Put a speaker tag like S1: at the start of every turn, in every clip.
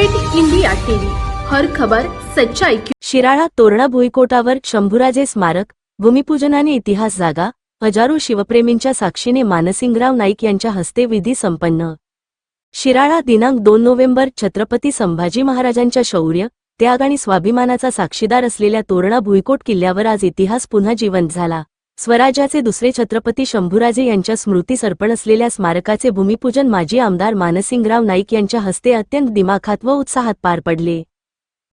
S1: पेट India TV. हर खबर सच्चाई
S2: शिराळा तोरणा भुईकोटावर शंभूराजे स्मारक भूमिपूजनाने इतिहास जागा हजारो शिवप्रेमींच्या साक्षीने मानसिंगराव नाईक यांच्या हस्ते विधी संपन्न. शिराळा दिनांक दोन नोव्हेंबर छत्रपती संभाजी महाराजांच्या शौर्य त्याग आणि स्वाभिमानाचा साक्षीदार असलेल्या तोरणा भुईकोट किल्ल्यावर आज इतिहास पुन्हा जिवंत झाला. स्वराज्याचे दुसरे छत्रपती शंभूराजे यांच्या स्मृती सर्पण असलेल्या स्मारकाचे भूमिपूजन माजी आमदार मानसिंगराव नाईक यांच्या हस्ते अत्यंत दिमाखात व उत्साहात पार पडले.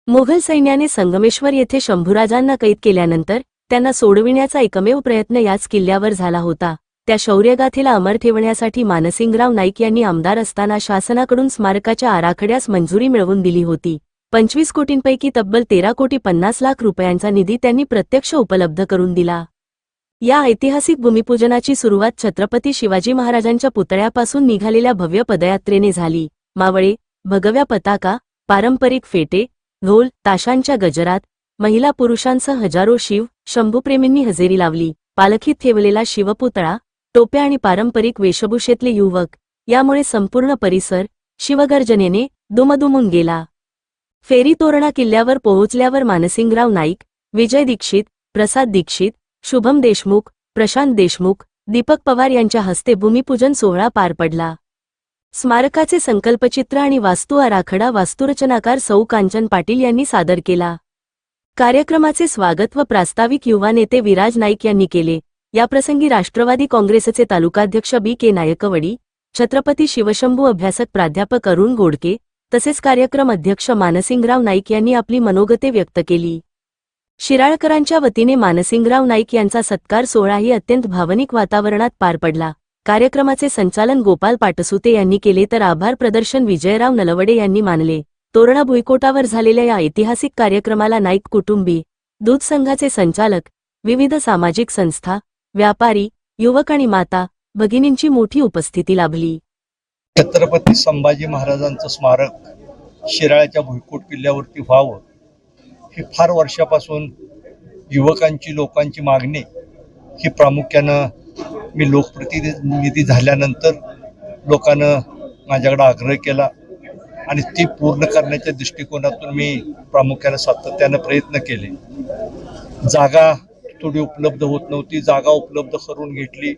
S2: मुघल सैन्याने संगमेश्वर येथे शंभूराजांना कैद केल्यानंतर त्यांना सोडविण्याचा एकमेव प्रयत्न याच किल्ल्यावर झाला होता. त्या शौर्यगाथेला अमर ठेवण्यासाठी मानसिंगराव नाईक यांनी आमदार असताना शासनाकडून स्मारकाच्या आराखड्यास मंजुरी मिळवून दिली होती. पंचवीस कोटींपैकी तब्बल तेरा कोटी पन्नास लाख रुपयांचा निधी त्यांनी प्रत्यक्ष उपलब्ध करून दिला. या ऐतिहासिक भूमिपूजनाची सुरुवात छत्रपती शिवाजी महाराजांच्या पुतळ्यापासून निघालेल्या भव्य पदयात्रेने झाली. मावळे भगव्या पताका पारंपरिक फेटे ढोल ताशांच्या गजरात महिला पुरुषांसह हजारो शिव शंभूप्रेमींनी हजेरी लावली. पालखीत ठेवलेला शिवपुतळा टोप्या आणि पारंपरिक वेशभूषेतले युवक यामुळे संपूर्ण परिसर शिवगर्जनेने दुमदुमून गेला. फेरी तोरणा किल्ल्यावर पोहोचल्यावर मानसिंगराव नाईक विजय दीक्षित प्रसाद दीक्षित शुभम देशमुख प्रशांत देशमुख दीपक पवार यांच्या हस्ते भूमिपूजन सोहळा पार पडला. स्मारकाचे संकल्पचित्र आणि वास्तू आराखडा वास्तुरचनाकार सौ कांचन पाटील यांनी सादर केला. कार्यक्रमाचे स्वागत व प्रास्ताविक युवा नेते विराज नाईक यांनी केले. याप्रसंगी राष्ट्रवादी काँग्रेसचे तालुकाध्यक्ष बी के नायकवडी छत्रपती शिवशंभू अभ्यासक प्राध्यापक अरुण गोडके तसेच कार्यक्रम अध्यक्ष मानसिंगराव नाईक यांनी आपली मनोगते व्यक्त केली. शिराळकरांच्या वतीने मानसिंगराव नाईक यांचा सत्कार सोहळाही अत्यंत भावनिक वातावरणात पार पडला. कार्यक्रमाचे संचालन गोपाल पाटसुते यांनी केले तर आभार प्रदर्शन विजयराव नलवडे यांनी मानले. तोरणा भुईकोटावर झालेल्या या ऐतिहासिक कार्यक्रमाला नाईक कुटुंबी दूध संघाचे संचालक विविध सामाजिक संस्था व्यापारी युवक आणि माता भगिनींची मोठी उपस्थिती लाभली.
S3: छत्रपती संभाजी महाराजांचं स्मारक शिराळ्याच्या भुईकोट किल्ल्यावरती व्हावं ही फार वर्षापासून युवकांची लोकांची मागणी ही प्रामुख्यानं मी लोकप्रतिनिधी झाल्यानंतर लोकांनं माझ्याकडे आग्रह केला आणि ती पूर्ण करण्याच्या दृष्टिकोनातून मी प्रामुख्यानं सातत्यानं प्रयत्न केले. जागा थोडी उपलब्ध होत नव्हती. जागा उपलब्ध करून घेतली.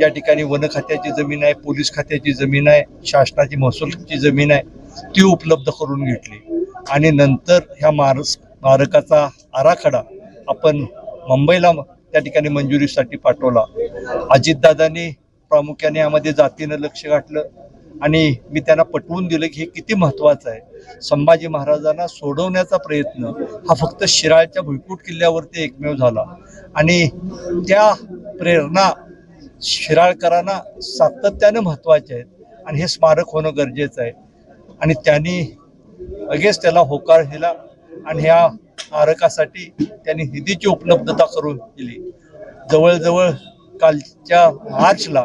S3: या ठिकाणी वन खात्याची जमीन आहे पोलीस खात्याची जमीन आहे शासनाची महसूलची जमीन आहे ती उपलब्ध करून घेतली. आणि नंतर ह्या महाराष्ट्र स्मारकाचा आराखडा आपण मुंबईला त्या ठिकाणी मंजुरीसाठी पाठवला. अजितदादांनी प्रामुख्याने यामध्ये जातीनं लक्ष घातलं आणि मी त्यांना पटवून दिलं की हे किती महत्त्वाचं आहे. संभाजी महाराजांना सोडवण्याचा प्रयत्न हा फक्त शिराळच्या भुईकूट किल्ल्यावरती एकमेव झाला. आणि त्या प्रेरणा शिराळकरांना सातत्यानं महत्त्वाचे आहेत आणि हे स्मारक होणं गरजेचं आहे. आणि त्यांनी लगेच त्याला होकार दिला. आणि ह्या आरकासाठी त्यांनी निधीची उपलब्धता करून दिली. जवळजवळ कालच्या मार्चला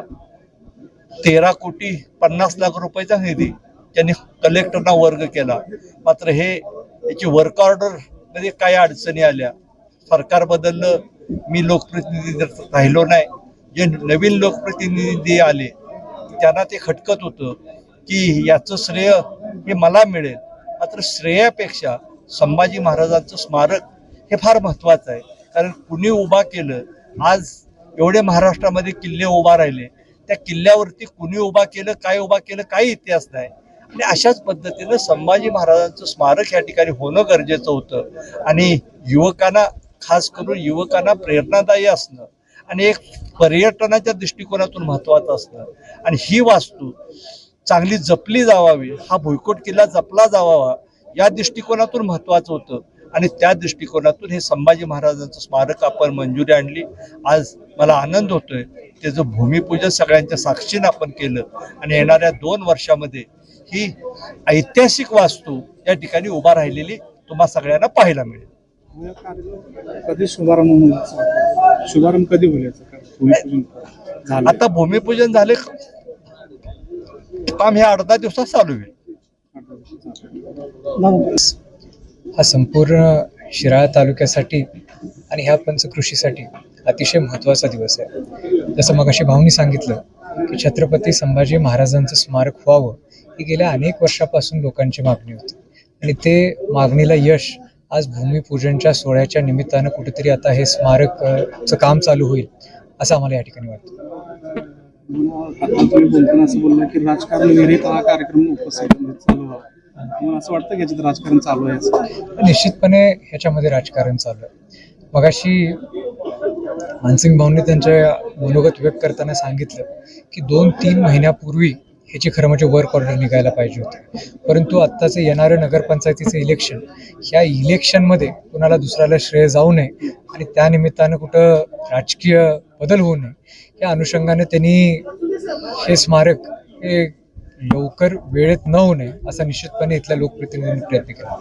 S3: तेरा कोटी पन्नास लाख रुपयाचा निधी त्यांनी कलेक्टरना वर्ग केला. मात्र हे याची वर्क ऑर्डरमध्ये काही अडचणी आल्या. सरकार बदललं मी लोकप्रतिनिधी राहिलो नाही जे नवीन लोकप्रतिनिधी आले त्यांना ते खटकत होतं की याचं श्रेय हे मला मिळेल. मात्र श्रेयापेक्षा संभाजी महाराजांचं स्मारक हे फार महत्वाचं आहे. कारण कुणी उभा केलं आज एवढे महाराष्ट्रामध्ये किल्ले उभा राहिले. त्या किल्ल्यावरती कुणी उभा केलं काय उभा केलं काही इतिहास नाही. आणि अशाच पद्धतीनं संभाजी महाराजांचं स्मारक या ठिकाणी होणं गरजेचं होतं. आणि युवकांना खास करून युवकांना प्रेरणादायी असणं आणि एक पर्यटनाच्या दृष्टिकोनातून महत्वाचं असणं. आणि ही वास्तू चांगली जपली जावावी हा भुईकोट किल्ला जपला जावावा या दृष्टिकोनातून महत्वाचं होतं. आणि त्या दृष्टिकोनातून हे संभाजी महाराजांचं स्मारक आपण मंजुरी आणली. आज मला आनंद होतोय त्याचं भूमिपूजन सगळ्यांच्या साक्षीनं आपण केलं आणि येणाऱ्या दोन वर्षामध्ये ही ऐतिहासिक वास्तू या ठिकाणी उभा राहिलेली तुम्हा सगळ्यांना पाहायला मिळेल.
S4: कधी शुभारंभ? शुभारंभ कधी होईल
S3: आता भूमिपूजन झाले. काम हे अर्धा दिवसात चालू होईल.
S5: हा संपूर्ण शिराळा तालुक्यासाठी आणि ह्या पंचकृषीसाठी अतिशय महत्त्वाचा दिवस आहे. जसं मग अशी भाऊनी सांगितलं की छत्रपती संभाजी महाराजांचं स्मारक व्हावं ही गेल्या अनेक वर्षापासून लोकांची मागणी होती. आणि ते मागणीला यश आज भूमिपूजनच्या सोहळ्याच्या निमित्तानं कुठेतरी आता हे स्मारकचं काम चालू होईल असं आम्हाला या ठिकाणी वाटतं.
S4: बोलताना असं बोललं की राजकारण हा कार्यक्रम उपस्थित मला असं वाटतं की याच्यात राजकारण चालू आहे
S5: निश्चितपणे ह्याच्यामध्ये राजकारण चालू आहे. मगाशी मानसिंग भाऊंनी त्यांच्या मनोगत व्यक्त करताना सांगितलं की दोन तीन महिन्यापूर्वी ह्याची खरं म्हणजे वर्क ऑर्डर निघायला पाहिजे होते. परंतु आत्ताचं येणारं नगरपंचायतीचं इलेक्शन ह्या इलेक्शनमध्ये कुणाला दुसऱ्याला श्रेय जाऊ नये आणि त्यानिमित्तानं कुठं राजकीय बदल होऊ नये या अनुषंगाने त्यांनी हे स्मारक हे लवकर वेळेत न होणे असा निश्चितपणे इथल्या लोकप्रतिनिधींनी प्रयत्न केला.